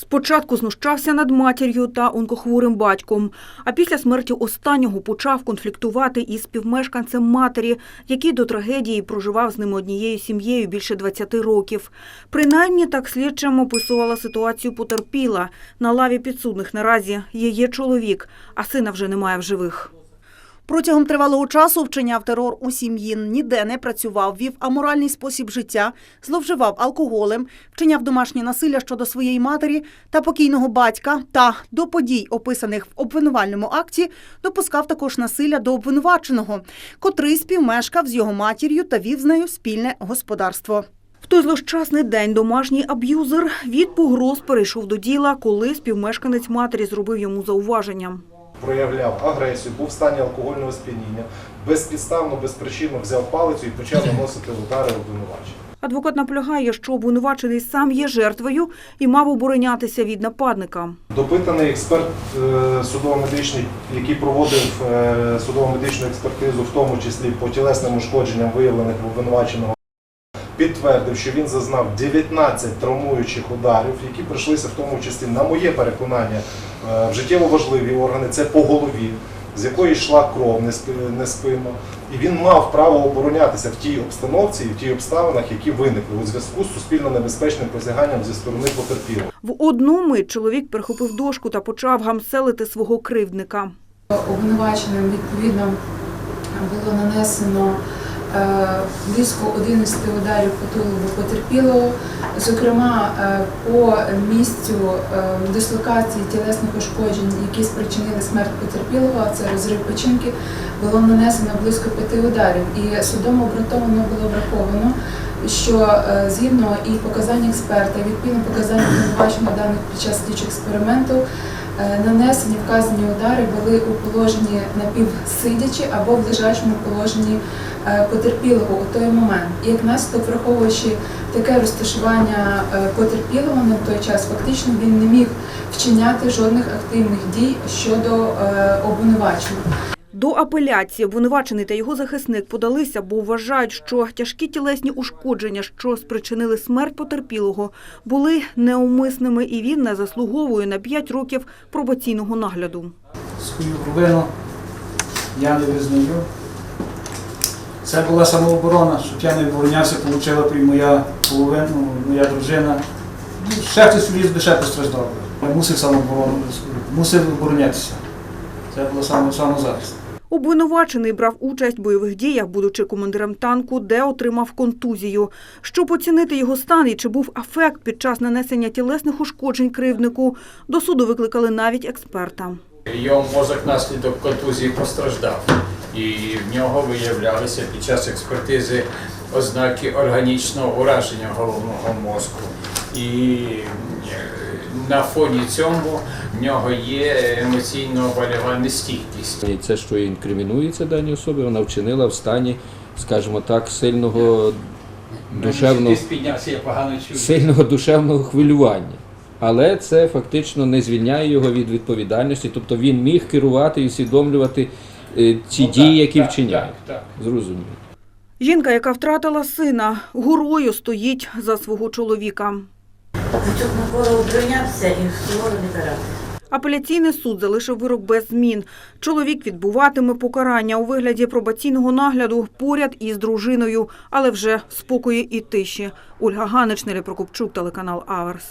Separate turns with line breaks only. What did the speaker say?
Спочатку знущався над матір'ю та онкохворим батьком, а після смерті останнього почав конфліктувати із співмешканцем матері, який до трагедії проживав з ними однією сім'єю більше 20 років. Принаймні так слідчим описувала ситуацію потерпіла. На лаві підсудних наразі її чоловік, а сина вже немає в живих.
Протягом тривалого часу вчиняв терор у сім'ї, ніде не працював, вів аморальний спосіб життя, зловживав алкоголем, вчиняв домашнє насилля щодо своєї матері та покійного батька. Та до подій, описаних в обвинувальному акті, допускав також насилля до обвинуваченого, котрий співмешкав з його матір'ю та вів з нею спільне господарство.
В той злощасний день домашній аб'юзер від погроз перейшов до діла, коли співмешканець матері зробив йому зауваження.
Проявляв агресію, був в стані алкогольного сп'яніння, безпідставно, безпричинно взяв палицю і почав наносити удари обвинувачення.
Адвокат наполягає, що обвинувачений сам є жертвою і мав оборонятися від нападника.
Допитаний експерт е, судово-медичний, який проводив е, судово-медичну експертизу, в тому числі по тілесним ушкодженням, виявлених в обвинуваченого, підтвердив, що він зазнав 19 травмуючих ударів, які прийшлися в тому числі, на моє переконання, е, в життєво важливі органи, це по голові, з якої йшла кров не спи- не спинно. І він мав право оборонятися в тій обстановці і в тій обставинах, які виникли у зв'язку з суспільно небезпечним посяганням зі сторони потерпілого.
В одну мить чоловік прихопив дошку та почав гамселити свого кривдника.
Обвинуваченим відповідно було нанесено близько 11 ударів по тулубу потерпілого. Зокрема, е, по місцю е, дислокації тілесних ушкоджень, які спричинили смерть потерпілого, а це розрив печінки, було нанесено близько п'яти ударів. І судом обґрунтовано було враховано, що е, згідно і показань експерта, і відповідно показань обвинувачених даних під час слідчого експерименту, Е, Нанесені вказані удари були у положенні напівсидячі або в лежачому положенні е, потерпілого у той момент. І як наслідок, враховуючи таке розташування е, потерпілого на той час, фактично він не міг вчиняти жодних активних дій щодо е, обвинуваченого.
До апеляції обвинувачений та його захисник подалися, бо вважають, що тяжкі тілесні ушкодження, що спричинили смерть потерпілого, були неумисними, і він не заслуговує на 5 років пробаційного нагляду.
свою провину я не визнаю. Це була самооборона, щоб я не оборонявся, отримала моя половина, ну, моя дружина. Ну, Ще хтось вліз би ще постраждав. Мусив самооборону, мусив оборонятися. Це було само, самозахист.
Обвинувачений брав участь в бойових діях, будучи командиром танку, де отримав контузію. Щоб оцінити його стан і чи був афект під час нанесення тілесних ушкоджень кривднику, до суду викликали навіть експерта.
Його мозок наслідок контузії постраждав, і в нього виявлялися під час експертизи ознаки органічного ураження головного мозку. І на фоні цьому в нього є емоційно-больова нестійкість.
І це, що інкримінується даній особі, вона вчинила в стані, скажімо так, сильного душевного,
піднявся, я погано чую.
сильного душевного хвилювання. Але це фактично не звільняє його від відповідальності, тобто він міг керувати і усвідомлювати е, ті
Ну,
дії,
так,
які
так,
вчиняє.
Так, так.
Зрозуміло.
Жінка, яка втратила сина, горою стоїть за свого чоловіка. Апеляційний суд залишив вирок без змін. Чоловік відбуватиме покарання у вигляді пробаційного нагляду поряд із дружиною, але вже в спокої і тиші. Ольга Ганич, Нелі Прокопчук, телеканал Аверс.